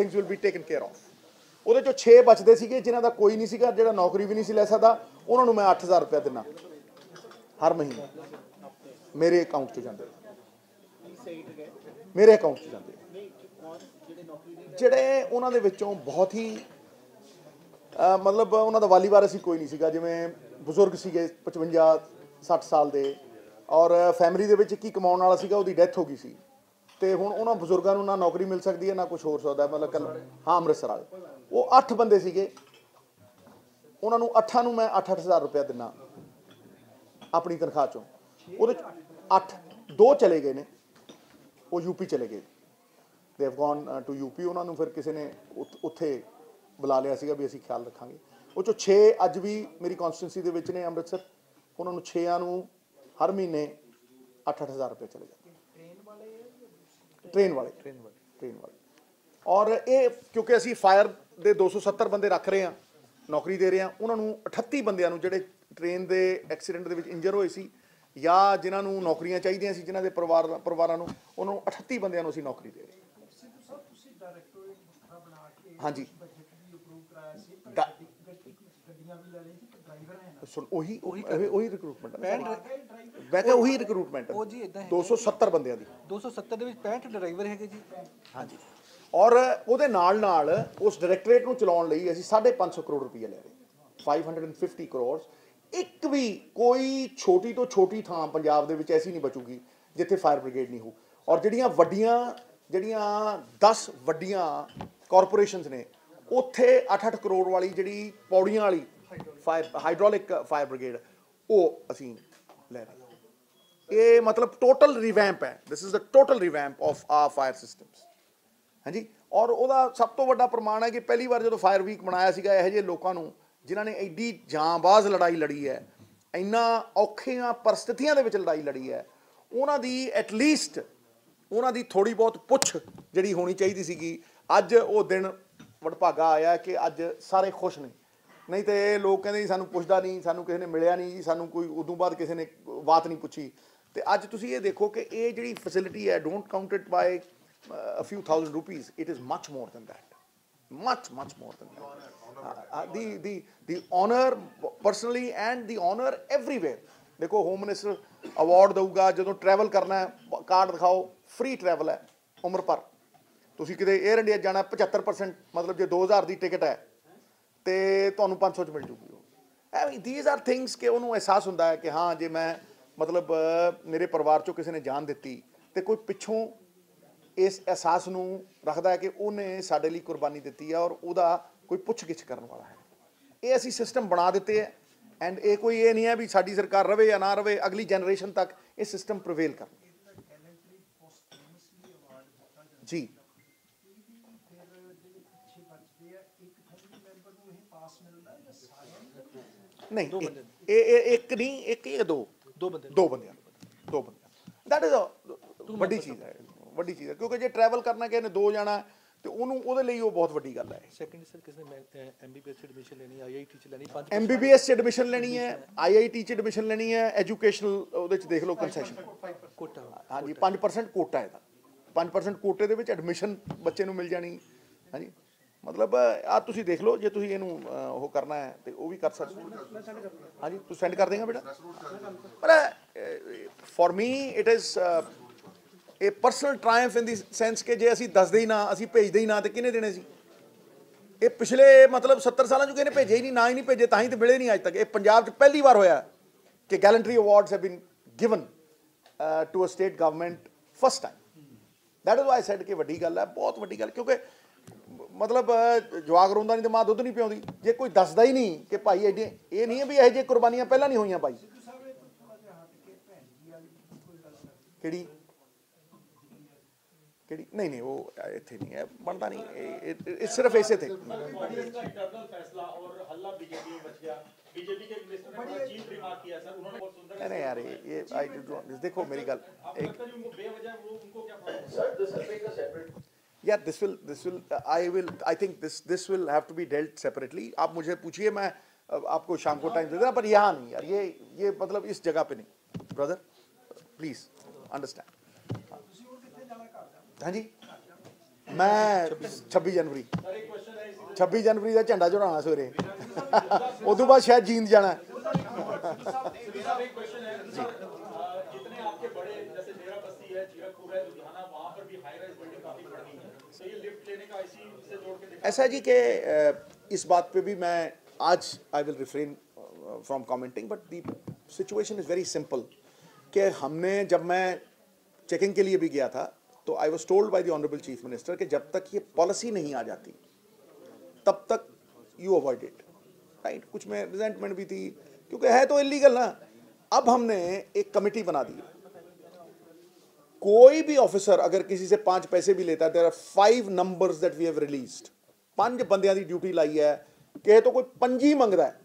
Things will be taken care of ਉਹਦੇ ਚੋਂ 6 ਬਚਦੇ ਸੀਗੇ, ਜਿਨ੍ਹਾਂ ਦਾ ਕੋਈ ਨਹੀਂ ਸੀਗਾ, ਜਿਹੜਾ ਨੌਕਰੀ ਵੀ ਨਹੀਂ ਸੀ ਲੈ ਸਕਦਾ, ਉਹਨਾਂ ਨੂੰ ਮੈਂ 8000 ਰੁਪਏ ਦਿੰਦਾ। ਹਰ ਮਹੀਨੇ। ਮੇਰੇ ਅਕਾਊਂਟ 'ਚ ਜਾਂਦੇ। ਮੇਰੇ ਅਕਾਊਂਟ 'ਚ ਜਾਂਦੇ। ਜਿਹੜੇ ਉਹਨਾਂ ਦੇ ਵਿੱਚੋਂ ਬਹੁਤ ਹੀ ਮਤਲਬ ਉਹਨਾਂ ਦਾ ਵਾਲੀ ਵਾਰ ਹੀ ਕੋਈ ਨਹੀਂ ਸੀਗਾ, ਜਿਵੇਂ ਬਜ਼ੁਰਗ ਸੀਗੇ 55 60 ਸਾਲ ਦੇ, ਔਰ ਫੈਮਿਲੀ ਦੇ ਵਿੱਚ ਕੀ ਕਮਾਉਣ ਵਾਲਾ ਸੀਗਾ, ਉਹਦੀ ਡੈਥ ਹੋ ਗਈ ਸੀ। ਤੇ ਹੁਣ ਉਹਨਾਂ ਬਜ਼ੁਰਗਾਂ ਨੂੰ ਨਾ ਨੌਕਰੀ ਮਿਲ ਸਕਦੀ ਹੈ, ਨਾ ਕੁਝ ਹੋਰ ਸਕਦਾ ਮਤਲਬ ਕੱਲ ਹਾਂ ਅੰਮ੍ਰਿਤਸਰ ਵਾਲੇ। ਉਹ 8 ਬੰਦੇ ਸੀਗੇ। ਉਹਨਾਂ ਨੂੰ 8 ਨੂੰ ਮੈਂ 8-8000 ਰੁਪਏ ਦਿੰਨਾ ਆਪਣੀ ਤਨਖਾਹ ਚੋਂ। ਉਹਦੇ 8 ਦੋ ਚਲੇ ਗਏ ਨੇ। ਉਹ ਯੂਪੀ ਚਲੇ ਗਏ। They have gone to UP ਉਹਨਾਂ ਨੂੰ ਫਿਰ ਕਿਸੇ ਨੇ ਉੱਥੇ ਬੁਲਾ ਲਿਆ ਸੀਗਾ ਵੀ ਅਸੀਂ ਖਿਆਲ ਰੱਖਾਂਗੇ। ਉਹ ਚੋਂ 6 ਅੱਜ ਵੀ ਮੇਰੀ ਕਨਸਟੀਟਿਊਂਸੀ ਦੇ ਵਿੱਚ ਨੇ ਅੰਮ੍ਰਿਤਸਰ। ਉਹਨਾਂ ਨੂੰ 6ਾਂ ਨੂੰ ਹਰ ਮਹੀਨੇ 8-8000 ਰੁਪਏ ਚਲੇ ਜਾਂਦੇ। ਟ੍ਰੇਨ ਵਾਲੇ ਟ੍ਰੇਨ ਵਾਲੇ ਟ੍ਰੇਨ ਵਾਲੇ ਔਰ ਇਹ ਕਿਉਂਕਿ ਅਸੀਂ ਫਾਇਰ ਦੇ 270 ਬੰਦੇ ਰੱਖ ਰਹੇ ਹਾਂ ਨੌਕਰੀ ਦੇ ਰਹੇ ਹਾਂ ਉਹਨਾਂ ਨੂੰ 38 ਬੰਦਿਆਂ ਨੂੰ ਜਿਹੜੇ ਟ੍ਰੇਨ ਦੇ ਐਕਸੀਡੈਂਟ ਦੇ ਵਿੱਚ ਇੰਜਰ ਹੋਏ ਸੀ ਜਾਂ ਜਿਨ੍ਹਾਂ ਨੂੰ ਨੌਕਰੀਆਂ ਚਾਹੀਦੀਆਂ ਸੀ ਜਿਨ੍ਹਾਂ ਦੇ ਪਰਿਵਾਰ ਪਰਿਵਾਰਾਂ ਨੂੰ ਉਹਨਾਂ ਨੂੰ 38 ਬੰਦਿਆਂ ਨੂੰ ਅਸੀਂ ਨੌਕਰੀ ਦੇ ਰਹੇ ਹਾਂ ਹਾਂਜੀ। ਗੱਡੀਆਂ ਵੀ ਲੈ ਲਈ ਸੁਣ ਉਹੀ ਉਹੀ ਰਿਕਰੂਟਮੈਂਟ ਮੈਂ ਕਿਹਾ ਉਹੀ ਰਿਕਰੂਟਮੈਂਟ ਉਹ ਜੀ ਹੈ। 270 ਬੰਦਿਆਂ ਦੀ। 270 ਦੇ ਵਿੱਚ 65 ਡਰਾਈਵਰ ਹੈਗੇ ਜੀ। ਹਾਂਜੀ। ਔਰ ਉਹਦੇ ਨਾਲ ਨਾਲ ਉਸ ਡਾਇਰੈਕਟੋਰੇਟ ਨੂੰ ਚਲਾਉਣ ਲਈ ਅਸੀਂ 550 ਕਰੋੜ ਰੁਪਏ ਲੈ ਰਹੇ। 550 ਕਰੋੜ ਇੱਕ ਵੀ ਕੋਈ ਛੋਟੀ ਤੋਂ ਛੋਟੀ ਥਾਂ ਪੰਜਾਬ ਦੇ ਵਿੱਚ ਐਸੀ ਨਹੀਂ ਬਚੂਗੀ ਜਿੱਥੇ ਫਾਇਰ ਬ੍ਰਿਗੇਡ ਨਹੀਂ ਹੋ ਔਰ ਜਿਹੜੀਆਂ ਵੱਡੀਆਂ ਜਿਹੜੀਆਂ 10 ਵੱਡੀਆਂ ਕਾਰਪੋਰੇਸ਼ਨਸ ਨੇ ਉੱਥੇ 8-8 ਕਰੋੜ ਵਾਲੀ ਜਿਹੜੀ ਪੌੜੀਆਂ ਵਾਲੀ ਫਾਇਰ ਹਾਈਡ੍ਰੋਲਿਕ ਫਾਇਰ ਬ੍ਰਿਗੇਡ ਉਹ ਅਸੀਂ ਲੈ ਰਹੇ ਇਹ ਮਤਲਬ ਟੋਟਲ ਰਿਵੈਂਪ ਹੈ this is the total revamp of a fire systems ਹਾਂਜੀ ਔਰ ਉਹਦਾ ਸਭ ਤੋਂ ਵੱਡਾ ਪ੍ਰਮਾਣ ਹੈ ਕਿ ਪਹਿਲੀ ਵਾਰ ਜਦੋਂ ਫਾਇਰ ਵੀਕ ਬਣਾਇਆ ਸੀਗਾ ਇਹੋ ਜਿਹੇ ਲੋਕਾਂ ਨੂੰ ਜਿਨ੍ਹਾਂ ਨੇ ਐਡੀ ਜਾਂਬਾਜ਼ ਲੜਾਈ ਲੜੀ ਹੈ ਇੰਨਾ ਔਖੀਆਂ ਪਰਿਸਥਿਤੀਆਂ ਦੇ ਵਿੱਚ ਲੜਾਈ ਲੜੀ ਹੈ ਉਹਨਾਂ ਦੀ ਐਟ ਲੀਸਟ ਉਹਨਾਂ ਦੀ ਥੋੜੀ ਬਹੁਤ ਪੁੱਛ ਜਿਹੜੀ ਹੋਣੀ ਚਾਹੀਦੀ ਸੀਗੀ ਅੱਜ ਉਹ ਦਿਨ ਵਡਭਾਗਾ ਆਇਆ ਕਿ ਅੱਜ ਸਾਰੇ ਖੁਸ਼ ਨੇ ਨਹੀਂ ਤੇ ਇਹ ਲੋਕ ਕਹਿੰਦੇ ਜੀ ਸਾਨੂੰ ਪੁੱਛਦਾ ਨਹੀਂ ਸਾਨੂੰ ਕਿਸੇ ਨੇ ਮਿਲਿਆ ਨਹੀਂ ਜੀ ਸਾਨੂੰ ਕੋਈ ਉਦੋਂ ਬਾਅਦ ਕਿਸੇ ਨੇ ਬਾਤ ਨਹੀਂ ਪੁੱਛੀ। ਤੇ ਅੱਜ ਤੁਸੀਂ ਇਹ ਦੇਖੋ ਕਿ ਇਹ ਜਿਹੜੀ ਫੈਸਿਲਿਟੀ ਹੈ don't count it by a few thousand rupees it is much more than that. Much much more than that. Uh, uh, the the the honor personally and the honor everywhere. ਦੇਖੋ home minister award ਦਊਗਾ ਜਦੋਂ travel ਕਰਨਾ ਹੈ card ਦਿਖਾਓ free travel ਹੈ ਉਮਰ ਭਰ। ਤੁਸੀਂ ਕਿਤੇ 에ਅਰ ਇੰਡੀਆ ਜਾਣਾ 75% ਮਤਲਬ ਜੇ 2000 ਦੀ ਟਿਕਟ ਹੈ ਤੇ ਤੁਹਾਨੂੰ 500 ਚ ਮਿਲ ਜੂਗੀ ਉਹ। ਐਵੇਂ ਥੀਸ ਆਰ ਥਿੰਗਸ ਕਿ ਉਹਨੂੰ ਅਹਿਸਾਸ ਹੁੰਦਾ ਹੈ ਕਿ ਹਾਂ, ਜੇ ਮੈਂ ਮਤਲਬ ਮੇਰੇ ਪਰਿਵਾਰ ਚੋਂ ਕਿਸੇ ਨੇ ਜਾਨ ਦਿੱਤੀ ਤੇ ਕੋਈ ਪਿੱਛੋਂ ਇਸ ਅਹਿਸਾਸ ਨੂੰ ਰੱਖਦਾ ਹੈ ਕਿ ਉਹਨੇ ਸਾਡੇ ਲਈ ਕੁਰਬਾਨੀ ਦਿੱਤੀ ਹੈ ਔਰ ਉਹਦਾ ਕੋਈ ਪੁੱਛਗਿੱਛ ਕਰਨ ਵਾਲਾ ਹੈ। ਇਹ ਅਸੀਂ ਸਿਸਟਮ ਬਣਾ ਦਿੱਤੇ ਹੈ ਐਂਡ ਇਹ ਕੋਈ ਇਹ ਨਹੀਂ ਹੈ ਵੀ ਸਾਡੀ ਸਰਕਾਰ ਰਵੇ ਜਾਂ ਨਾ ਰਵੇ, ਅਗਲੀ ਜਨਰੇਸ਼ਨ ਤੱਕ ਇਹ ਸਿਸਟਮ ਪ੍ਰਵੇਲ ਕਰ ਜੀ ਫਿਰ ਜਿਹੜੇ ਪਿੱਛੇ ਬਚਦੇ ਆ ਇੱਕ ਫੈਮਿਲੀ ਮੈਂਬਰ ਨੂੰ ਇਹ ਪਾਸ ਮਿਲਦਾ ਜਾਂ ਸਾਰਿਆਂ ਨਹੀਂ ਇਹ- ਇਹ ਇਹ ਇੱਕ ਨਹੀਂ ਇੱਕ ਇਹ ਦੋ। ਦੋ ਬੰਦੇ ਦੋ ਬੰਦਿਆਂ ਨੂੰ। ਦੋ ਬੰਦਿਆਂ ਦੈਟ ਇਜ਼ ਵੱਡੀ ਚੀਜ਼ ਹੈ ਵੱਡੀ ਚੀਜ਼ ਹੈ। ਕਿਉਂਕਿ ਜੇ ਟਰੈਵਲ ਕਰਨਾ ਕਿਸੇ ਨੇ ਦੋ ਜਾਣਾ ਹੈ, ਤੇ ਉਹਨੂੰ ਉਹਦੇ ਲਈ ਉਹ ਬਹੁਤ ਵੱਡੀ ਗੱਲ ਹੈ। ਸੈਕੰਡ ਸਰ ਕਿਸ ਨੇ ਐਮਬੀਬੀਐਸ ਚ ਐਡਮਿਸ਼ਨ ਲੈਣੀ ਆਈਆਈਟੀ ਚ ਲੈਣੀ ਪੰਜ ਐਮਬੀਬੀਐਸ ਚ ਐਡਮਿਸ਼ਨ ਲੈਣੀ ਹੈ ਆਈਆਈਟੀ ਚ ਐਡਮਿਸ਼ਨ ਲੈਣੀ ਹੈ ਐਜੂਕੇਸ਼ਨਲ ਉਹਦੇ ਚ ਦੇਖ ਲਓ ਕੰਸੈਸ਼ਨ ਕੋਟਾ ਹਾਂਜੀ 5% ਕੋਟਾ ਇਹਦਾ। 5% ਕੋਟੇ ਦੇ ਵਿੱਚ ਐਡਮਿਸ਼ਨ ਬੱਚੇ ਨੂੰ ਮਿਲ ਜਾਣੀ। ਹਾਂਜੀ। ਮਤਲਬ ਆ ਤੁਸੀਂ ਦੇਖ ਲਓ, ਜੇ ਤੁਸੀਂ ਇਹਨੂੰ ਉਹ ਕਰਨਾ ਹੈ, ਤੇ ਉਹ ਵੀ ਕਰ ਸਕਦੇ ਹੋ। ਹਾਂਜੀ ਤੂੰ ਸੈਂਡ ਕਰ ਦੇਗਾ ਬੇਟਾ। ਪਰ ਫॉर ਮੀ ਇਟ ਇਜ਼ ਇਹ personal triumph in the sense ਕਿ ਜੇ ਅਸੀਂ ਦੱਸਦੇ ਹੀ ਨਾ, ਅਸੀਂ ਭੇਜਦੇ ਹੀ ਨਾ, ਤੇ ਕਿਹਨੇ ਦੇਣੇ ਸੀ? ਇਹ ਪਿਛਲੇ, ਮਤਲਬ 70 ਸਾਲਾਂ ਚ ਕਿਸੇ ਨੇ ਭੇਜੇ ਹੀ ਨਹੀਂ, ਨਾ ਹੀ ਨਹੀਂ ਭੇਜੇ, ਤਾਂ ਹੀ ਤੇ ਮਿਲੇ ਨਹੀਂ ਅੱਜ ਤੱਕ। ਇਹ ਪੰਜਾਬ 'ਚ ਪਹਿਲੀ ਵਾਰ ਹੋਇਆ ਕਿ gallantry awards have been given to a state government first time that is why said ਕਿ ਵੱਡੀ ਗੱਲ ਹੈ, ਬਹੁਤ ਵੱਡੀ ਗੱਲ, ਕਿਉਂਕਿ ਮਤਲਬ ਅਹ, ਜਵਾਕ ਰੋਂਦਾ ਨਹੀਂ ਤੇ ਮਾਂ ਦੁੱਧ ਨਹੀਂ ਪਿਆਉਂਦੀ ਜੇ ਕੋਈ ਦੱਸਦਾ ਹੀ ਨਹੀਂ ਕਿ ਭਾਈ ਐਡੀ ਇਹ ਨਹੀਂ ਹੈ ਵੀ ਇਹੋ ਜਿਹੇ ਕੁਰਬਾਨੀਆਂ ਪਹਿਲਾਂ ਨਹੀਂ ਹੋਈਆਂ ਭਾਈ ਸਾਹਿਬ ਇਹ ਤੋਂ ਥੋੜਾ ਜਿਹਾ ਹਟ ਕੇ ਭੈਣ ਜੀ ਵਾਲੀ ਕੋਈ ਗੱਲ ਕਰ ਕਿਹੜੀ ਕਿਹੜੀ ਨਹੀਂ ਨਹੀਂ ਉਹ ਇੱਥੇ ਨਹੀਂ ਹੈ ਬਣਦਾ ਨਹੀਂ ਇਹ- ਇਹ ਇਹ ਸਿਰਫ ਇਸੇ ਤੇ इसका इंटरनल फैसला और हल्ला बीजेपी में मच गया बीजेपी के मिनिस्टर ने बड़ा चीप रिमार्क किया सर उन्होंने बहुत सुंदर नहीं नहीं यार ये ये आई डोंट देखो मेरी गल आपको एक लगता है जो उनको बेवजह वो उनको क्या problem yeah this will this will uh, i will i think this this will have to be dealt separately आप मुझे पूछिए मैं uh, आपको शाम को टाइम दे देना पर यहाँ नहीं यार ये ये मतलब इस जगह पे नहीं ब्रदर प्लीज अंडरस्टैंड ਤੁਸੀਂ ਹੁਣ ਕਿੱਥੇ ਜਾਣਾ ਘਰ ਜਾਣਾ हाँ जी ਮੈਂ 26 ਜਨਵਰੀ 26 ਜਨਵਰੀ ਦਾ ਝੰਡਾ ਚੜਾਉਣਾ ਸਵੇਰੇ ਉਦੋਂ ਬਾਅਦ ਸ਼ਾਇਦ ਜੀਂਦ ਜਾਣਾ साहब एक क्वेश्चन है अ, जितने आपके बड़े जैसे डेरा बस्ती है जीरकपुर है लुधियाना ऐसा जी के इस बात पे भी मैं आज I will refrain from commenting but the situation is very simple कि हमने जब मैं चेकिंग के लिए भी गया था तो I was told by the honourable chief minister कि जब तक ये पॉलिसी नहीं आ जाती, तब तक यू अवॉइड इट राइट कुछ में रिजेंटमेंट भी थी, क्योंकि है तो इलीगल ना। अब हमने एक कमेटी बना दी। कोई भी ऑफिसर अगर किसी से पांच पैसे भी लेता है there are five numbers that we have released ਪੰਜ ਬੰਦਿਆਂ ਦੀ ਡਿਊਟੀ ਲਾਈ ਹੈ ਕਿਸੇ ਤੋਂ ਕੋਈ ਪੰਜੀ ਮੰਗਦਾ ਹੈ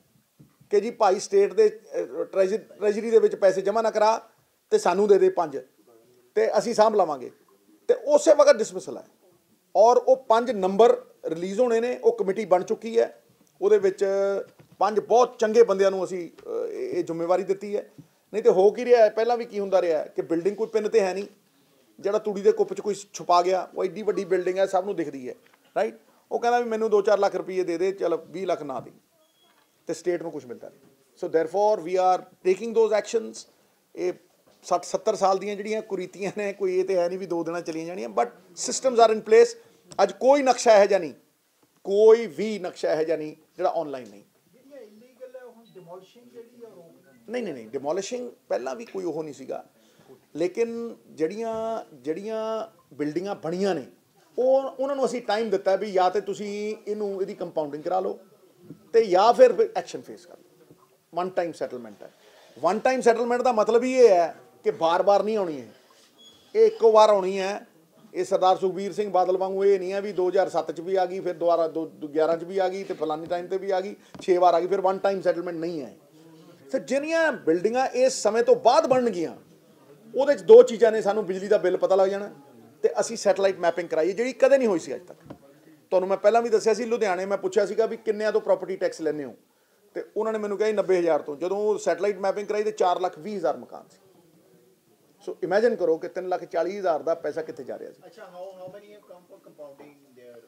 ਕਿ ਜੀ ਭਾਈ ਸਟੇਟ ਦੇ ਟ੍ਰੈਜਰੀ ਦੇ ਵਿੱਚ ਪੈਸੇ ਜਮ੍ਹਾਂ ਨਾ ਕਰਾ ਤੇ ਸਾਨੂੰ ਦੇ ਦੇ ਪੰਜ ਤੇ ਅਸੀਂ ਸਾਂਭ ਲਵਾਂਗੇ ਤੇ ਉਸੇ ਵਕਤ ਡਿਸਮਿਸਲ ਹੈ ਔਰ ਉਹ ਪੰਜ ਨੰਬਰ ਰਿਲੀਜ਼ ਹੋਣੇ ਨੇ ਉਹ ਕਮੇਟੀ ਬਣ ਚੁੱਕੀ ਹੈ ਉਹਦੇ ਵਿੱਚ ਪੰਜ ਬਹੁਤ ਚੰਗੇ ਬੰਦਿਆਂ ਨੂੰ ਅਸੀਂ ਅਹ, ਇਹ ਇਹ ਜ਼ਿੰਮੇਵਾਰੀ ਦਿੱਤੀ ਹੈ ਨਹੀਂ ਤੇ ਹੋ ਕੀ ਰਿਹਾ ਹੈ ਪਹਿਲਾਂ ਵੀ ਕੀ ਹੁੰਦਾ ਰਿਹਾ ਹੈ ਕਿ ਬਿਲਡਿੰਗ ਕੋਈ ਪਿੰਨ ਤੇ ਹੈ ਨਹੀਂ ਜਿਹੜਾ ਤੂੜੀ ਦੇ ਕੁੱਪ 'ਚ ਕੋਈ ਛੁਪਾ ਗਿਆ ਉਹ ਐਡੀ ਵੱਡੀ ਬਿਲਡਿੰਗ ਹੈ ਸਭ ਨੂੰ ਦਿਖਦੀ ਹੈ ਰਾਈਟ ਉਹ ਕਹਿੰਦਾ ਵੀ ਮੈਨੂੰ 2-4 ਲੱਖ ਰੁਪਏ ਦੇ ਦੇ ਚਲ 20 ਲੱਖ ਨਾ ਦੇ। ਤੇ ਸਟੇਟ ਨੂੰ ਕੁਝ ਮਿਲਦਾ ਨਹੀਂ। So therefore we are taking those actions ਇਹ 60 70 ਸਾਲ ਦੀਆਂ ਜਿਹੜੀਆਂ ਕੁਰੀਤੀਆਂ ਨੇ ਕੋਈ ਇਹ ਤੇ ਹੈ ਨਹੀਂ ਵੀ ਦੋ ਦਿਨਾਂ ਚਲੀਆਂ ਜਾਣੀਆਂ but systems are in place ਅੱਜ ਕੋਈ ਨਕਸ਼ਾ ਇਹੋ ਜਿਹਾ ਨਹੀਂ। ਕੋਈ ਵੀ ਨਕਸ਼ਾ ਇਹੋ ਜਿਹਾ ਨਹੀਂ ਜਿਹੜਾ ਆਨਲਾਈਨ ਨਹੀਂ। ਜਿਹੜੀਆਂ ਇਲੀਗਲ ਹੈ ਹੁਣ ਡਿਮੋਲਿਸ਼ਿੰਗ ਜਿਹੜੀ ਆ ਰੋਕ ਦੇਣੀ ਨਹੀਂ ਨਹੀਂ ਨਹੀਂ ਡਿਮੋਲਿਸ਼ਿੰਗ ਪਹਿਲਾਂ ਵੀ ਕੋਈ ਉਹ ਨਹੀਂ ਸੀਗਾ। ਲੇਕਿਨ ਜਿਹੜੀਆਂ ਜਿਹੜੀਆਂ ਬਿਲਡਿੰਗਾਂ ਬਣੀਆਂ ਨੇ, ਉਹ ਉਹਨਾਂ ਨੂੰ ਅਸੀਂ ਟਾਈਮ ਦਿੱਤਾ ਵੀ ਜਾਂ ਤੇ ਤੁਸੀਂ ਇਹਨੂੰ, ਇਹਦੀ ਕੰਪਾਊਂਡਿੰਗ ਕਰਾ ਲਓ ਤੇ ਜਾਂ ਫਿਰ ਐਕਸ਼ਨ ਫੇਸ ਕਰ ਲਓ। ਵਨ ਟਾਈਮ ਸੈਟਲਮੈਂਟ ਹੈ। ਵਨ ਟਾਈਮ ਸੈਟਲਮੈਂਟ ਦਾ ਮਤਲਬ ਹੀ ਇਹ ਹੈ ਕਿ ਬਾਰ-ਬਾਰ ਨਹੀਂ ਆਉਣੀ ਹੈ ਇਹ ਇੱਕੋ ਵਾਰ ਆਉਣੀ ਹੈ। ਇਹ ਸਰਦਾਰ ਸੁਖਬੀਰ ਸਿੰਘ ਬਾਦਲ ਵਾਂਗੂ ਇਹ ਨਹੀਂ ਹੈ ਵੀ 2007 ਚ ਵੀ ਆ ਗਈ, ਫਿਰ ਦੁਬਾਰਾ ਦੋ- ਦੋ 11 ਚ ਵੀ ਆ ਗਈ ਤੇ ਫਲਾਨੀ ਟਾਈਮ ਤੇ ਵੀ ਆ ਗਈ 6 ਵਾਰ ਆ ਗਈ, ਫਿਰ ਵਨ ਟਾਈਮ ਸੈਟਲਮੈਂਟ ਨਹੀਂ ਹੈ। ਸੋ ਜਿਹੜੀਆਂ ਬਿਲਡਿੰਗਾਂ ਇਸ ਸਮੇਂ ਤੋਂ ਬਾਅਦ ਬਣਨਗੀਆਂ ਉਹਦੇ ਚ ਦੋ ਚੀਜ਼ਾਂ ਨੇ ਸਾਨੂੰ ਬਿਜਲੀ ਦਾ ਬਿੱਲ ਪਤਾ ਲੱਗ ਜਾਣਾ ਤੇ ਅਸੀਂ ਸੈਟਲਾਈਟ ਮੈਪਿੰਗ ਕਰਾਈ ਜਿਹੜੀ ਕਦੇ ਨਹੀਂ ਹੋਈ ਸੀ ਅੱਜ ਤੱਕ। ਤੁਹਾਨੂੰ ਮੈਂ ਪਹਿਲਾਂ ਵੀ ਦੱਸਿਆ ਸੀ ਲੁਧਿਆਣੇ ਮੈਂ ਪੁੱਛਿਆ ਸੀਗਾ ਵੀ ਕਿੰਨਿਆਂ ਤੋਂ ਪ੍ਰਾਪਰਟੀ ਟੈਕਸ ਲੈਂਦੇ ਹੋ? ਤੇ ਉਹਨਾਂ ਨੇ ਮੈਨੂੰ ਕਿਹਾ ਜੀ 90000 ਤੋਂ। ਜਦੋਂ ਉਹ ਸੈਟਲਾਈਟ ਮੈਪਿੰਗ ਕਰਾਈ ਤੇ 4 ਲੱਖ 20 ਹਜ਼ਾਰ ਮਕਾਨ ਸੀ। ਸੋ ਇਮੇਜਿਨ ਕਰੋ ਕਿ 3 ਲੱਖ 40 ਹਜ਼ਾਰ ਦਾ ਪੈਸਾ ਕਿੱਥੇ ਜਾ ਰਿਹਾ ਸੀ। Acha, how, how many have come for compounding their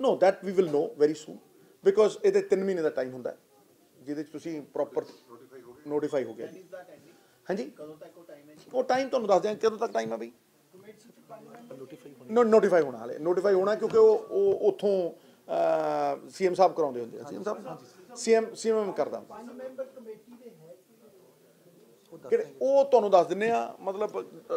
no that we will know very soon because ਇਹਦੇ 3 ਮਹੀਨੇ ਦਾ ਟਾਈਮ ਹੁੰਦਾ ਜਿਹਦੇ ਚ ਤੁਸੀਂ ਪ੍ਰੋਪਰ ਨੋਟੀਫਾਈ ਹੋ ਗਿਆ। ਜੀ? ਹਾਂਜੀ? ਕਦੋਂ ਤੱਕ ਉਹ ਹੈ ਟਾਈਮ ਤੁਹਾਨੂੰ ਦੱਸ ਦਿਆਂ ਕਦੋਂ ਤੱਕ ਟਾਈਮ ਆ ਬਈ? ਨੋ ਨੋਟੀਫਾਈ ਹੋਣਾ ਹਾਲੇ। ਨੋਟੀਫਾਈ ਹੋਣਾ ਕਿਉਂਕਿ ਉਹ ਉਹ ਉਥੋਂ ਸੀਐਮ ਸਾਹਿਬ ਕਰਾਉਂਦੇ ਹੁੰਦੇ ਆ। ਸੀਐਮ ਸਾਹਿਬ? ਸੀਐਮ ਸੀਐਮ ਕਰਦਾ ਪੰਜ ਮੈਂਬਰ ਕਮੇਟੀ ਦੇ ਹੈ ਕਿਹੜੇ ਉਹ ਤੁਹਾਨੂੰ ਦੱਸ ਦਿੰਨੇ ਆ ਮਤਲਬ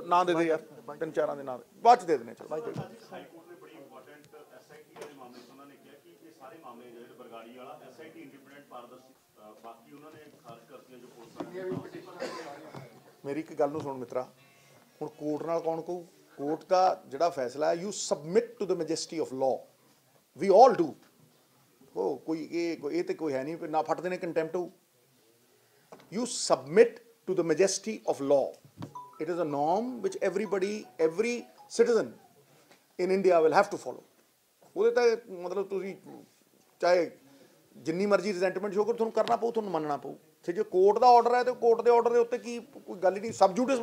ਨਾਂ ਦੇ ਦੇ ਯਾਰ ਤਿੰਨ ਚਾਰਾਂ ਦੇ ਨਾਂ ਬਾਅਦ ਚ ਦੇ ਦਿੰਨੇ ਚਲੋ। ਹਾਈਕੋਰਟ ਨੇ ਬੜੀ ਇੰਪੋਰਟੈਂਟ ਐਸਆਈਟੀ ਵਾਲੇ ਮਾਮਲੇ 'ਚ ਉਹਨਾਂ ਨੇ ਕਿਹਾ ਕਿ ਇਹ ਸਾਰੇ ਮਾਮਲੇ ਜਿਹੜੇ ਬਰਗਾੜੀ ਵਾਲਾ ਐਸਆਈਟੀ ਇੰਡੀਪੈਂਡੈਂਟ ਪਾਰਦਰਸ਼ੀ ਅ, ਬਾਕੀ ਉਹਨਾਂ ਨੇ ਖਾਰਜ ਕਰਤੀਆਂ ਜੋ ਪੁਲਿਸ ਮੇਰੀ ਇੱਕ ਗੱਲ ਨੂੰ ਸੁਣ ਮਿੱਤਰਾ। ਹੁਣ ਕੋਰਟ ਨਾਲ ਕੌਣ ਕਹੂ? ਕੋਰਟ ਦਾ ਜਿਹੜਾ ਫੈਸਲਾ ਹੈ you submit to the majesty of law we all do ਉਹ ਕੋਈ ਇਹ ਕੋਈ- ਇਹ ਤੇ ਕੋਈ ਹੈ ਨਹੀਂ ਨਾ ਫਟਦੇ ਨੇ ਕੰਟੈਂਪਟ ਹੋਊ you submit to the majesty of law. It is a norm which everybody, every citizen in India will have to follow. ਉਹਦੇ ਤਾਂ ਮਤਲਬ ਤੁਸੀਂ ਚਾਹੇ ਜਿੰਨੀ ਮਰਜ਼ੀ ਰਿਜ਼ੈਂਟਮੈਂਟ ਸ਼ੋ ਕਰੋ ਤੁਹਾਨੂੰ ਕਰਨਾ ਪਊ ਤੁਹਾਨੂੰ ਮੰਨਣਾ ਪਊ। ਤੇ ਜੇ ਕੋਰਟ ਦਾ ਆਰਡਰ ਹੈ ਤੇ ਕੋਰਟ ਦੇ ਆਰਡਰ ਦੇ ਉੱਤੇ ਕੀ ਕੋਈ ਗੱਲ ਹੀ ਨਹੀਂ ਸਬਜੂਡਿਸ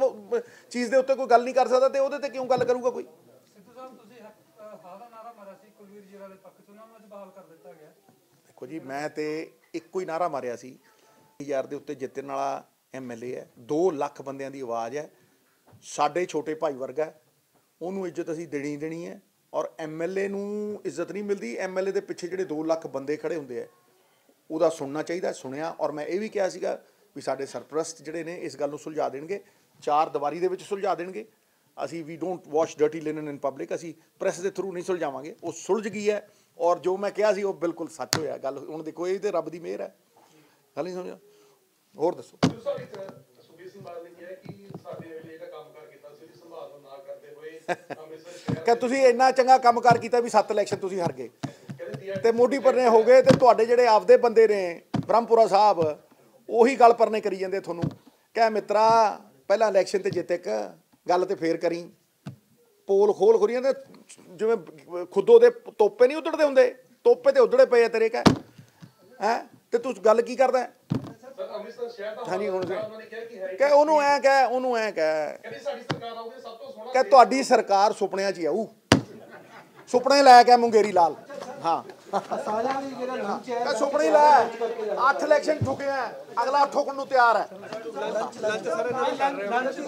ਚੀਜ਼ ਦੇ ਉੱਤੇ ਕੋਈ ਗੱਲ ਨਹੀਂ ਕਰ ਸਕਦਾ ਤੇ ਉਹਦੇ ਤੇ ਕਿਉਂ ਗੱਲ ਕਰੂਗਾ ਕੋਈ ਸਿੱਧੂ ਸਾਹਿਬ ਤੁਸੀਂ ਹਾਂ ਦਾ ਨਾਰਾ ਮਾਰਿਆ ਸੀ ਕੁਲਵੀਰ ਜੀਰਾ ਦੇ ਪੱਖ ਚ ਉਹਨਾਂ ਨੂੰ ਅੱਜ ਬਹਾਲ ਕਰ ਦਿੱਤਾ ਗਿਆ ਦੇਖੋ ਜੀ ਮੈਂ ਤੇ ਇੱਕੋ ਹੀ ਨਾਰਾ ਮਾਰਿਆ ਸੀ ਹਜ਼ਾਰ ਦੇ ਉੱਤੇ ਜਿੱਤਣ ਵਾਲਾ ਐਮਐਲਏ ਹੈ 2 ਲੱਖ ਬੰਦਿਆਂ ਦੀ ਆਵਾਜ਼ ਹੈ ਸਾਡੇ ਛੋਟੇ ਭਾਈ ਵਰਗਾ। ਉਹਨੂੰ ਇੱਜ਼ਤ ਅਸੀਂ ਦੇਣੀ ਦੇਣੀ ਹੈ ਔਰ ਐਮਐਲਏ ਨੂੰ ਇੱਜ਼ਤ ਨਹੀਂ ਮਿਲਦੀ ਐਮਐਲਏ ਦੇ ਪਿੱਛੇ ਜਿਹੜੇ 2 ਲੱਖ ਬੰਦੇ ਖੜੇ ਹੁੰਦੇ ਆ ਉਹਦਾ ਸੁਣਨਾ ਚਾਹੀਦਾ ਸੁਣਿਆ। ਔਰ ਮੈਂ ਇਹ ਵੀ ਕਿਹਾ ਸੀਗਾ ਵੀ ਸਾਡੇ ਸਰਪ੍ਰਸਤ ਜਿਹੜੇ ਨੇ ਇਸ ਗੱਲ ਨੂੰ ਸੁਲਝਾ ਦੇਣਗੇ ਚਾਰ ਦੀਵਾਰੀ ਦੇ ਵਿੱਚ ਸੁਲਝਾ ਦੇਣਗੇ। ਅਸੀਂ ਵੀ don't wash dirty linen in public ਅਸੀਂ ਪ੍ਰੈਸ ਦੇ ਥਰੂ ਨਹੀਂ ਸੁਲਝਾਵਾਂਗੇ। ਉਹ ਸੁਲਝ ਗਈ ਹੈ ਔਰ ਜੋ ਮੈਂ ਕਿਹਾ ਸੀ ਉਹ ਬਿਲਕੁਲ ਸੱਚ ਹੋਇਆ ਗੱਲ। ਹੁਣ ਦੇਖੋ ਇਹ ਤੇ ਰੱਬ ਦੀ ਮਿਹਰ ਹੈ। ਗੱਲ ਨਹੀਂ ਸਮਝਿਆ? ਹੋਰ ਦੱਸੋ। ਕਿ ਸਾਡੇ ਵੇਲੇ ਜਿਹੜਾ ਕੰਮ ਕਰ ਕੀਤਾ ਤੁਸੀਂ ਇੰਨਾ ਚੰਗਾ ਵੀ ਸੱਤ ਇਲੈਕਸ਼ਨ ਤੁਸੀਂ ਹਾਰ ਗਏ। ਤੇ ਮੋਢੀ ਪਰਨੇ ਹੋ ਗਏ ਤੇ ਤੁਹਾਡੇ ਜਿਹੜੇ ਆਪਦੇ ਬੰਦੇ ਨੇ ਬ੍ਰਹਮਪੁਰਾ ਸਾਹਿਬ ਉਹੀ ਗੱਲ ਪਰਨੇ ਕਰੀ ਜਾਂਦੇ ਤੁਹਾਨੂੰ। ਕਹਿ ਮਿੱਤਰਾ ਪਹਿਲਾਂ ਇਲੈਕਸ਼ਨ ਤੇ ਜਿੱਤ ਇੱਕ ਗੱਲ ਤੇ ਫੇਰ ਕਰੀ। ਪੋਲ ਖੋਲ ਖੁਰੀਆਂ ਤੇ ਜਿਵੇਂ ਖੁੱਦੋ ਦੇ ਤੋਪੇ ਨਹੀਂ ਉਧੜਦੇ ਹੁੰਦੇ ਤੋਪੇ ਤੇ ਉਧੜੇ ਪਏ ਆ ਤੇਰੇ ਕਹਿ। ਹੈ? ਤੇ ਤੂੰ ਗੱਲ ਕੀ ਕਰਦਾ? ਹਾਂਜੀ, ਹੁਣ ਕਿਹਾ ਕਹਿ ਉਹਨੂੰ ਐ ਕਹਿ ਉਹਨੂੰ ਐ ਕਹਿ। ਕਹਿੰਦੇ ਸਾਡੀ ਸਰਕਾਰ ਆਉਂਦੀ ਸਭ ਤੋਂ ਸੋਹਣਾ ਕਿ ਤੁਹਾਡੀ ਸਰਕਾਰ ਸੁਪਨਿਆਂ 'ਚ ਹੀ ਆਊ। ਸੁਪਨੇ ਲੈ ਕੇ ਮੁੰਗੇਰੀ ਲਾਲ। ਹਾਂ। ਸਾਰਿਆਂ ਦੀ ਜਿਹੜਾ ਲੰਚ ਹੈ ਸੁਪਨੇ ਲੈ। ਅੱਠ ਇਲੈਕਸ਼ਨ ਠੁਕਿਆ ਅਗਲਾ ਠੋਕਣ ਨੂੰ ਤਿਆਰ ਹੈ। ਲੰਚ।